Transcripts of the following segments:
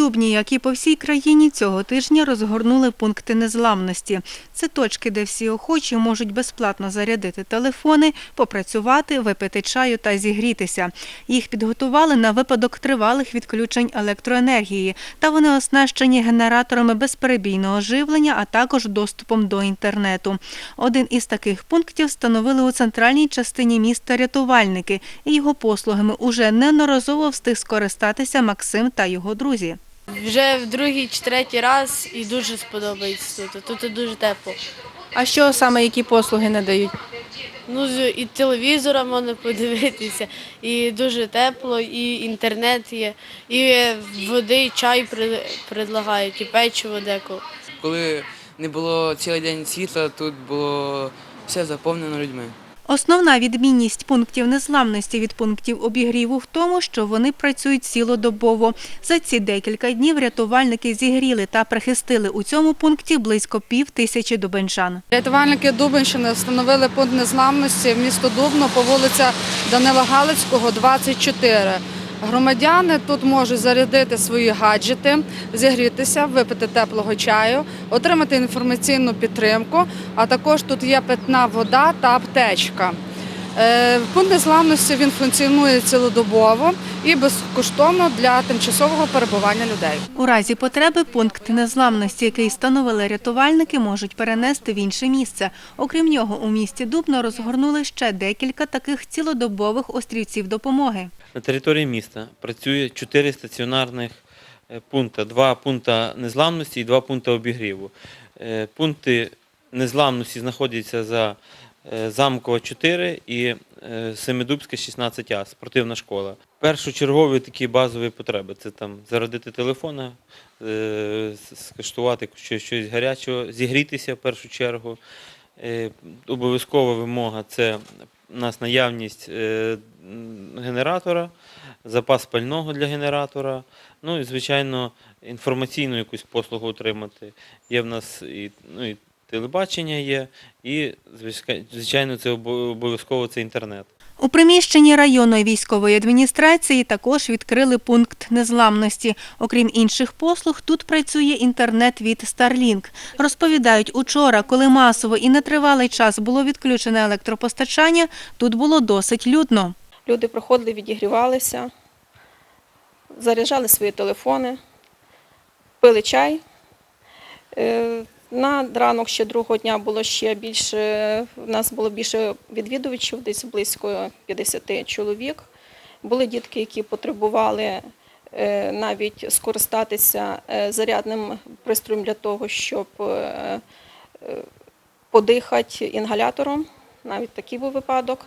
Дубні, як і по всій країні, цього тижня розгорнули пункти незламності. Це точки, де всі охочі можуть безплатно зарядити телефони, попрацювати, випити чаю та зігрітися. Їх підготували на випадок тривалих відключень електроенергії, та вони оснащені генераторами безперебійного живлення, а також доступом до інтернету. Один із таких пунктів встановили у центральній частині міста рятувальники, і його послугами уже неодноразово встиг скористатися Максим та його друзі. Вже в другий чи третій раз і дуже сподобається тут. Тут дуже тепло. А що саме які послуги надають? Ну, з- і телевізора можна подивитися, і дуже тепло, і інтернет є, і води, і чай при- предлагають, і печиво деколи. Коли не було цілий день світла, тут було все заповнено людьми. Основна відмінність пунктів незламності від пунктів обігріву в тому, що вони працюють цілодобово. За ці декілька днів рятувальники зігріли та прихистили у цьому пункті близько пів тисячі дубенчан. Рятувальники Дубенщини встановили пункт незламності в місто Дубно по вулиця Данила Галицького, 24. Громадяни тут можуть зарядити свої гаджети, зігрітися, випити теплого чаю, отримати інформаційну підтримку, а також тут є питна вода та аптечка. Е, Пункт незламності він функціонує цілодобово і безкоштовно для тимчасового перебування людей. У разі потреби пункт незламності, який встановили рятувальники, можуть перенести в інше місце. Окрім нього, у місті Дубно розгорнули ще декілька таких цілодобових острівців допомоги. На території міста працює чотири стаціонарних е, пункти, два пункти незламності і два пункти обігріву. Е, Пункти незламності знаходяться за Замкова 4 і е, Семидубська 16А, спортивна школа. Першочергові такі базові потреби це там зарядити телефона, е, с- скуштувати щось, гарячого, зігрітися в першу чергу. Е, Обов'язкова вимога це у нас наявність е, генератора, запас пального для генератора, ну і, звичайно, інформаційну якусь послугу отримати. Є в нас і, ну, і телебачення є, і, звичай- звичайно, це обов'язково це інтернет. У приміщенні районної військової адміністрації також відкрили пункт незламності. Окрім інших послуг, тут працює інтернет від Starlink. Розповідають, учора, коли масово і нетривалий час було відключене електропостачання, тут було досить людно. Люди приходили, відігрівалися, заряджали свої телефони, пили чай. На ранок ще другого дня було ще більше, в нас було більше відвідувачів, десь близько 50 чоловік. Були дітки, які потребували е, навіть скористатися е, зарядним пристроєм для того, щоб е, подихати інгалятором. Навіть такий був випадок.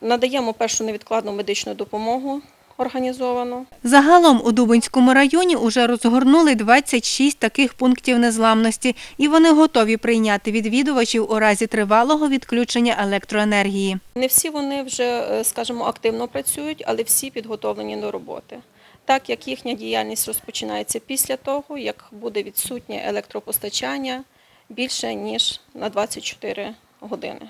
Надаємо першу невідкладну медичну допомогу організовану. Загалом у Дубинському районі уже розгорнули 26 таких пунктів незламності, і вони готові прийняти відвідувачів у разі тривалого відключення електроенергії. Не всі вони вже, е, скажімо, активно працюють, але всі підготовлені до роботи. Так як їхня діяльність розпочинається після того, як буде відсутнє електропостачання більше ніж на 24 години.